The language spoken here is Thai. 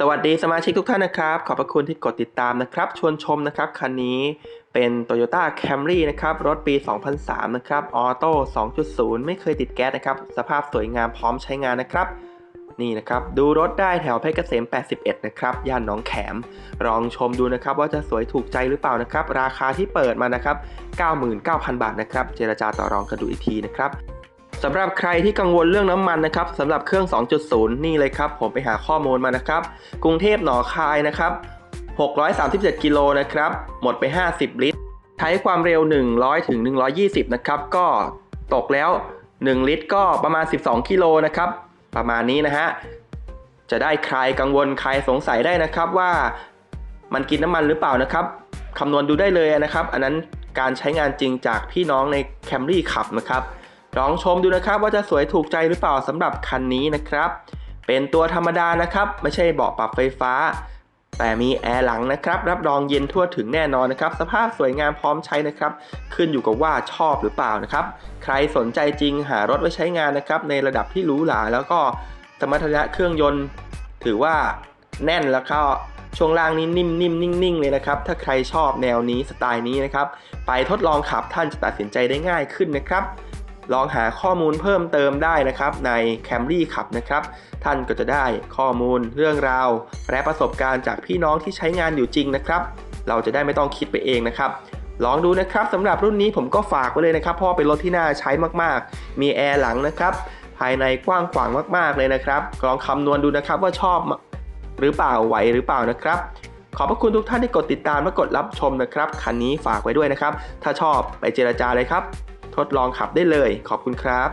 สวัสดีสมาชิกทุกท่านนะครับ ขอบพระคุณที่กดติดตามนะครับ ชวนชมนะครับคันนี้เป็น Toyota Camry นะครับ รถปี 2003 นะครับ ออโต้ 2.0 ไม่เคยติดแก๊สนะครับ สภาพสวยงามพร้อมใช้งานนะครับ นี่นะครับ ดูรถได้แถวเพชรเกษม 81 นะครับ ย่านหนองแขม ลองชมดูนะครับว่าจะสวยถูกใจหรือเปล่านะครับ ราคาที่เปิดมานะครับ 99,000 บาทนะครับ เจรจาต่อรองกันดูอีกทีนะครับ สำหรับใครที่กังวลเรื่องน้ำมันนะครับสำหรับเครื่อง 2.0 นี่เลยครับ ผมไปหาข้อมูลมานะครับ กรุงเทพหนองคายนะครับ 637 กิโลนะครับ หมดไป 50 ลิตร ใช้ความเร็ว 100 ถึง 120 นะครับ ก็ตกแล้ว 1 ลิตรก็ประมาณ 12 กิโลนะครับ ประมาณนี้นะฮะ จะได้ใครกังวลใครสงสัยได้นะครับว่ามันกินน้ำมันหรือเปล่านะครับคำนวณดูได้เลยนะครับ อันนั้นการใช้งานจริงจากพี่น้องใน Camry ขับนะครับ ลองชมดูนะครับว่าจะสวยถูกใจหรือเปล่าสำหรับคันนี้นะครับ เป็นตัวธรรมดานะครับ ไม่ใช่เบาะปรับไฟฟ้า แต่มีแอร์หลังนะครับ รับรองเย็นทั่วถึงแน่นอนนะครับ สภาพสวยงามพร้อมใช้นะครับ ขึ้นอยู่กับว่าชอบหรือเปล่านะครับ ใครสนใจจริงหารถไว้ใช้งานนะครับ ในระดับที่หรูหราแล้วก็สมรรถนะเครื่องยนต์ ถือว่าแน่นแล้วก็ช่วงล่างนี้นิ่มๆนิ่งๆ เลยนะครับ ถ้าใครชอบแนวนี้สไตล์นี้นะครับ ไปทดลองขับท่านจะตัดสินใจได้ง่ายขึ้นนะครับ ลองหาข้อมูลเพิ่มเติมได้นะครับใน Camry ขับนะครับ ท่านก็จะได้ข้อมูลเรื่องราว และประสบการณ์จากพี่น้องที่ใช้งานอยู่จริงนะครับ เราจะได้ไม่ต้องคิดไปเองนะครับลองดูนะครับสำหรับรุ่นนี้ผมก็ฝากไว้เลยนะครับเพราะว่าเป็นรถที่น่าใช้มากๆ มีแอร์หลังนะครับ ภายในกว้างขวางมากๆเลยนะครับ ลองคำนวณดูนะครับว่าชอบหรือเปล่าไหวหรือเปล่านะครับ ขอบพระคุณทุกท่านที่กดติดตามและกดรับชมนะครับ คันนี้ฝากไว้ด้วยนะครับ ถ้าชอบไปเจรจาเลยครับ ทดลองขับได้เลย ขอบคุณครับ